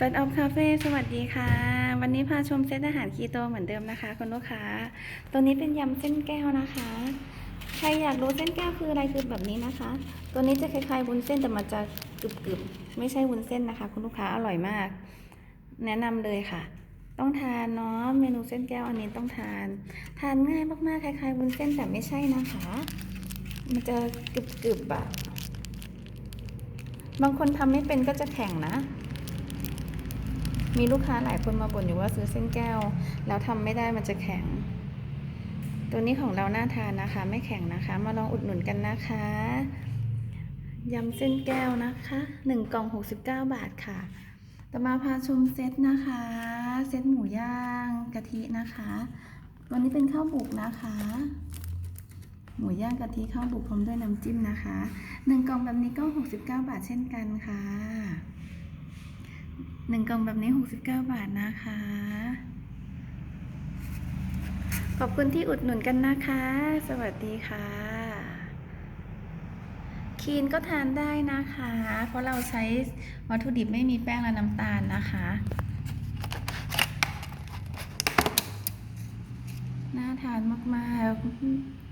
f ฟ t ออฟคาเฟ่สวัสดีค่ะ วันนี้พาชมเซตอาหารคีโตเหมือนเดิมนะคะคุณลูกค้า ตัวนี้เป็นยำเส้นแก้วนะคะ ใครอยากรู้เส้นแก้วคืออะไรคือแบบนี้นะคะ ตัวนี้จะคล้ายๆวุ้นเส้นแต่มันจะกรึบๆไม่ใช่วุ้นเส้นนะคะ คุณลูกค้าอร่อยมาก แนะนำเลยค่ะ ต้องทานเนาะเมนูเส้นแก้วอันนี้ต้องทาน ทานง่ายมากๆคล้ายๆวุ้นเส้นแต่ไม่ใช่นะคะ มันจะกรึบๆอะบางคนทำไม่เป็นก็จะแข็งนะ มีลูกค้าหลายคนมาบ่นอยู่ว่าซื้อเส้นแก้ว แล้วทำไม่ได้มันจะแข็ง ตัวนี้ของเราน่าทานนะคะ ไม่แข็งนะคะ มาลองอุดหนุนกันนะคะยำเส้นแก้วนะคะ1กล่อง 69 บาทค่ะต่อมาพาชมเซตนะคะ เซตหมูย่างกะทินะคะ วันนี้เป็นข้าวบุกนะคะ หมูย่างกะทิข้าวบุกพร้อมด้วยน้ำจิ้มนะคะหนึ่งกล่องแบบนี้ก็ 69 บาทเช่นกันค่ะ หนึ่งกล่องแบบนี้ 69 บาทนะคะ ขอบคุณที่อุดหนุนกันนะคะ สวัสดีค่ะ คีนก็ทานได้นะคะ เพราะเราใช้วัตถุดิบไม่มีแป้งและน้ำตาลนะคะ น่าทานมากๆ